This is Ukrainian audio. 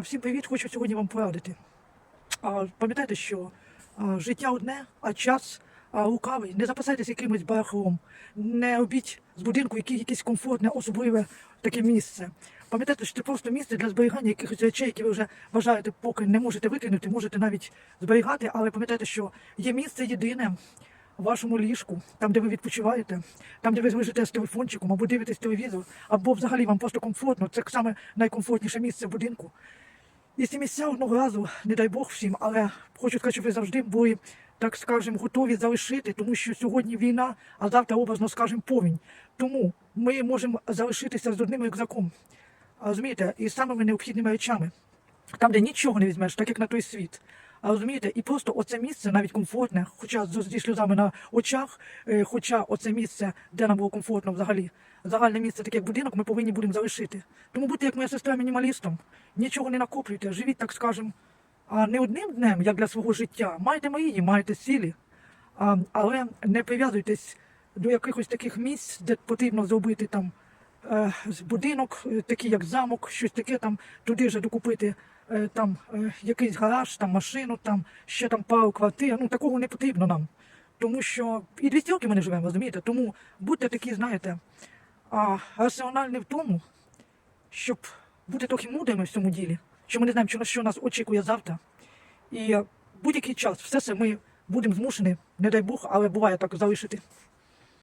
Всім привіт, хочу сьогодні вам порадити. Пам'ятайте, що життя одне, а час а, лукавий. Не запасайтесь якимось барахлом, не робіть з будинку якесь комфортне, особливе таке місце. Пам'ятайте, що це просто місце для зберігання якихось речей, які ви вже вважаєте, поки не можете викинути, можете навіть зберігати, але пам'ятайте, що є місце єдине вашому ліжку, там, де ви відпочиваєте, там, де ви лежите з телефончиком, або дивитесь телевізор, або взагалі вам просто комфортно. Це саме найкомфортніше місце в будинку. І ці місця одного разу, не дай Бог всім, але хочу сказати, щоб ви завжди були, так скажемо, готові залишити, тому що сьогодні війна, а завтра образно скажемо повінь. Тому ми можемо залишитися з одним рюкзаком, розумієте, і самими необхідними речами, там, де нічого не візьмеш, так як на той світ. А розумієте, і просто оце місце навіть комфортне, хоча зі сльозами на очах, е, хоча оце місце, де нам було комфортно взагалі, загальне місце, таке як будинок, ми повинні будемо залишити. Тому будьте як моя сестра мінімалістом, нічого не накоплюйте, живіть, так скажемо, а не одним днем, як для свого життя. Майте мрії, майте цілі, але не прив'язуйтесь до якихось таких місць, де потрібно зробити там будинок, е, такий як замок, щось таке там, туди вже докупити е, там е, якийсь гараж, там машину, там ще там пару квартир. Ну такого не потрібно нам. Тому що і 200 років ми не живемо, розумієте? Тому будьте такі, знаєте, а, раціональні в тому, щоб бути трохи мудрими в цьому ділі, що ми не знаємо, що, нас очікує завтра. І е, будь-який час все це ми будемо змушені, не дай Бог, але буває так залишити.